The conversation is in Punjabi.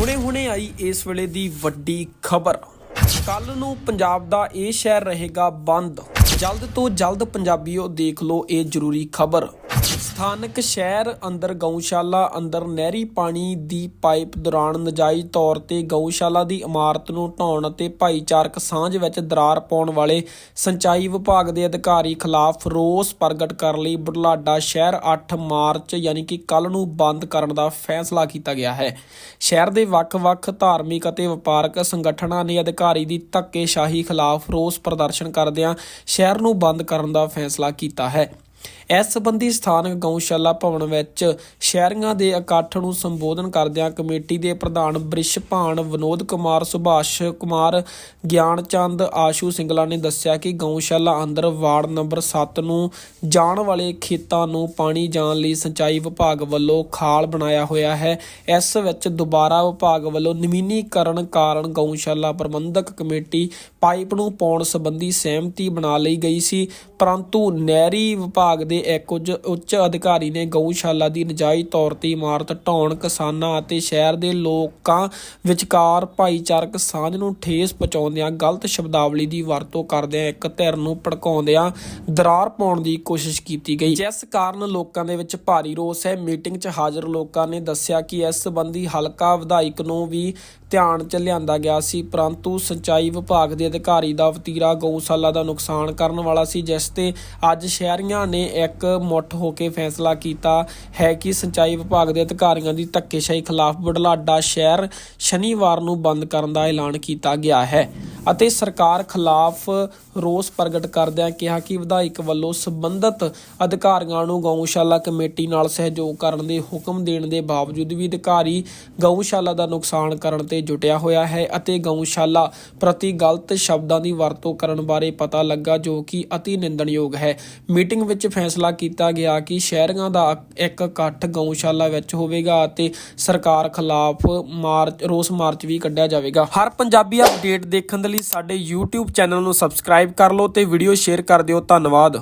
ਹੁਣੇ-ਹੁਣੇ ਆਈ ਇਸ ਵੇਲੇ ਦੀ ਵੱਡੀ ਖਬਰ। ਕੱਲ ਨੂੰ ਪੰਜਾਬ ਦਾ ਇਹ ਸ਼ਹਿਰ ਰਹੇਗਾ ਬੰਦ। ਜਲਦ ਤੋਂ ਜਲਦ ਪੰਜਾਬੀਓ ਦੇਖ ਲਓ ਇਹ ਜ਼ਰੂਰੀ ਖਬਰ। ਸਥਾਨਕ ਸ਼ਹਿਰ ਅੰਦਰ ਗਊਸ਼ਾਲਾ ਅੰਦਰ ਨਹਿਰੀ ਪਾਣੀ ਦੀ ਪਾਈਪ ਦੌਰਾਨ ਨਜਾਇਜ਼ ਤੌਰ ਤੇ ਗਊਸ਼ਾਲਾ ਦੀ ਇਮਾਰਤ ਨੂੰ ਢਾਉਣ ਅਤੇ ਭਾਈਚਾਰਕ ਸਾਂਝ ਵਿੱਚ ਦਰਾਰ ਪਾਉਣ ਵਾਲੇ ਸਿੰਚਾਈ ਵਿਭਾਗ ਦੇ ਅਧਿਕਾਰੀ ਖਿਲਾਫ ਰੋਸ ਪ੍ਰਗਟ ਕਰਨ ਲਈ ਬੁਢਲਾਡਾ ਸ਼ਹਿਰ 8 ਮਾਰਚ ਯਾਨੀ ਕਿ ਕੱਲ ਨੂੰ ਬੰਦ ਕਰਨ ਦਾ ਫੈਸਲਾ ਕੀਤਾ ਗਿਆ ਹੈ। ਸ਼ਹਿਰ ਦੇ ਵੱਖ-ਵੱਖ ਧਾਰਮਿਕ ਅਤੇ ਵਪਾਰਕ ਸੰਗਠਨਾਂ ਨੇ ਅਧਿਕਾਰੀ ਦੀ ਧੱਕੇਸ਼ਾਹੀ ਖਿਲਾਫ ਰੋਸ ਪ੍ਰਦਰਸ਼ਨ ਕਰਦਿਆਂ ਸ਼ਹਿਰ ਨੂੰ ਬੰਦ ਕਰਨ ਦਾ ਫੈਸਲਾ ਕੀਤਾ ਹੈ। ਇਸ ਸੰਬੰਧੀ ਸਥਾਨਕ ਗਊਸ਼ਾਲਾ ਭਵਨ ਵਿੱਚ ਸ਼ਹਿਰੀਆਂ ਦੇ ਇਕੱਠ ਨੂੰ ਸੰਬੋਧਨ ਕਰਦਿਆਂ ਕਮੇਟੀ ਦੇ ਪ੍ਰਧਾਨ ਬ੍ਰਿਸ਼ਭਾਨ ਵਿਨੋਦ ਕੁਮਾਰ, ਸੁਭਾਸ਼ ਕੁਮਾਰ ਗਿਆਨ ਚੰਦ ਆਸ਼ੂ ਸਿੰਗਲਾ ਨੇ ਦੱਸਿਆ ਕਿ ਗਊਸ਼ਾਲਾ ਅੰਦਰ ਵਾਰਡ ਨੰਬਰ 7 ਨੂੰ ਜਾਣ ਵਾਲੇ ਖੇਤਾਂ ਨੂੰ ਪਾਣੀ ਜਾਣ ਲਈ ਸਿੰਚਾਈ ਵਿਭਾਗ ਵੱਲੋਂ ਖਾਲ ਬਣਾਇਆ ਹੋਇਆ ਹੈ। ਇਸ ਵਿੱਚ ਦੁਬਾਰਾ ਵਿਭਾਗ ਵੱਲੋਂ ਨਵੀਨੀਕਰਨ ਕਾਰਨ ਗਊਸ਼ਾਲਾ ਪ੍ਰਬੰਧਕ ਕਮੇਟੀ ਪਾਈਪ ਨੂੰ ਪਾਉਣ ਸੰਬੰਧੀ ਸਹਿਮਤੀ ਬਣਾ ਲਈ ਗਈ ਸੀ, ਪਰੰਤੂ ਨਹਿਰੀ ਵਿਭਾਗ ਦੇ ਇੱਕ ਉੱਚ ਉੱਚ ਅਧਿਕਾਰੀ ਨੇ ਗਊਸ਼ਾਲਾ ਦੀ ਨਜਾਇਜ਼ ਤੌਰ ਤੇ ਇਮਾਰਤ ਢਾਉਣ, ਕਿਸਾਨਾਂ ਅਤੇ ਸ਼ਹਿਰ ਦੇ ਲੋਕਾਂ ਵਿਚਕਾਰ ਭਾਈਚਾਰਕ ਸਾਂਝ ਨੂੰ ਠੇਸ ਪਹੁੰਚਾਉਂਦਿਆਂ ਗਲਤ ਸ਼ਬਦਾਵਲੀ ਦੀ ਵਰਤੋਂ ਕਰਦਿਆਂ ਇੱਕ ਧਿਰ ਨੂੰ ਭੜਕਾਉਂਦਿਆਂ ਦਰਾਰ ਪਾਉਣ ਦੀ ਕੋਸ਼ਿਸ਼ ਕੀਤੀ ਗਈ। ਜਿਸ ਕਾਰਨ ਲੋਕਾਂ ਦੇ ਵਿੱਚ ਭਾਰੀ ਰੋਸ ਹੈ। ਮੀਟਿੰਗ 'ਚ ਹਾਜ਼ਰ ਲੋਕਾਂ ਨੇ ਦੱਸਿਆ ਕਿ ਇਸ ਸੰਬੰਧੀ ਹਲਕਾ ਵਿਧਾਇਕ ਨੂੰ ਵੀ ਧਿਆਨ 'ਚ ਲਿਆਂਦਾ ਗਿਆ ਸੀ, ਪਰੰਤੂ ਸਿੰਚਾਈ ਵਿਭਾਗ ਦੇ ਅਧਿਕਾਰੀ ਦਾ ਵਤੀਰਾ ਗਊਸ਼ਾਲਾ ਦਾ ਨੁਕਸਾਨ ਕਰਨ ਵਾਲਾ ਸੀ, ਜਿਸ ਤੇ ਅੱਜ ਸ਼ਹਿਰੀਆਂ ਨੇ ਇੱਕ ਮੁੱਠ ਹੋ ਕੇ ਫੈਸਲਾ ਕੀਤਾ ਹੈ ਕਿ ਸਿੰਚਾਈ ਵਿਭਾਗ ਦੇ ਅਧਿਕਾਰੀਆਂ ਦੀ ਧੱਕੇਸ਼ਾਹੀ ਖਿਲਾਫ ਬੁਢਲਾਡਾ ਸ਼ਹਿਰ ਸ਼ਨੀਵਾਰ ਨੂੰ ਬੰਦ ਕਰਨ ਦਾ ਐਲਾਨ ਕੀਤਾ ਗਿਆ ਹੈ। ਅਤੇ ਸਰਕਾਰ ਖਿਲਾਫ ਰੋਸ ਪ੍ਰਗਟ ਕਰਦਿਆਂ ਕਿਹਾ ਕਿ ਵਿਧਾਇਕ ਵੱਲੋਂ ਸੰਬੰਧਤ ਅਧਿਕਾਰੀਆਂ ਨੂੰ ਗਊਸ਼ਾਲਾ ਕਮੇਟੀ ਨਾਲ ਸਹਿਯੋਗ ਕਰਨ ਦੇ ਹੁਕਮ ਦੇਣ ਦੇ ਬਾਵਜੂਦ ਵੀ ਅਧਿਕਾਰੀ ਗਊਸ਼ਾਲਾ ਦਾ ਨੁਕਸਾਨ ਕਰਨ ਤੇ ਜੁਟਿਆ ਹੋਇਆ ਹੈ ਅਤੇ ਗਊਸ਼ਾਲਾ ਪ੍ਰਤੀ ਗਲਤ ਸ਼ਬਦਾਂ ਦੀ ਵਰਤੋਂ ਕਰਨ ਬਾਰੇ ਪਤਾ ਲੱਗਾ ਜੋ ਕਿ ਅਤੀ ਨਿੰਦਣਯੋਗ ਹੈ। ਮੀਟਿੰਗ ਵਿੱਚ ਫੈਸਲਾ ਕੀਤਾ ਗਿਆ ਕਿ ਸ਼ਹਿਰੀਆਂ ਦਾ ਇੱਕ ਇਕੱਠ ਗਊਸ਼ਾਲਾ ਵਿੱਚ ਹੋਵੇਗਾ ਅਤੇ ਸਰਕਾਰ ਖਿਲਾਫ ਮਾਰਚ, ਰੋਸ ਮਾਰਚ ਵੀ ਕੱਢਿਆ ਜਾਵੇਗਾ। ਹਰ ਪੰਜਾਬੀ ਅਪਡੇਟ ਦੇਖਣ ਦੇ ਲਈ ਲਈ ਸਾਡੇ YouTube ਚੈਨਲ ਨੂੰ ਸਬਸਕ੍ਰਾਈਬ ਕਰ ਲਓ ਤੇ ਵੀਡੀਓ ਸ਼ੇਅਰ ਕਰ ਦਿਓ। ਧੰਨਵਾਦ।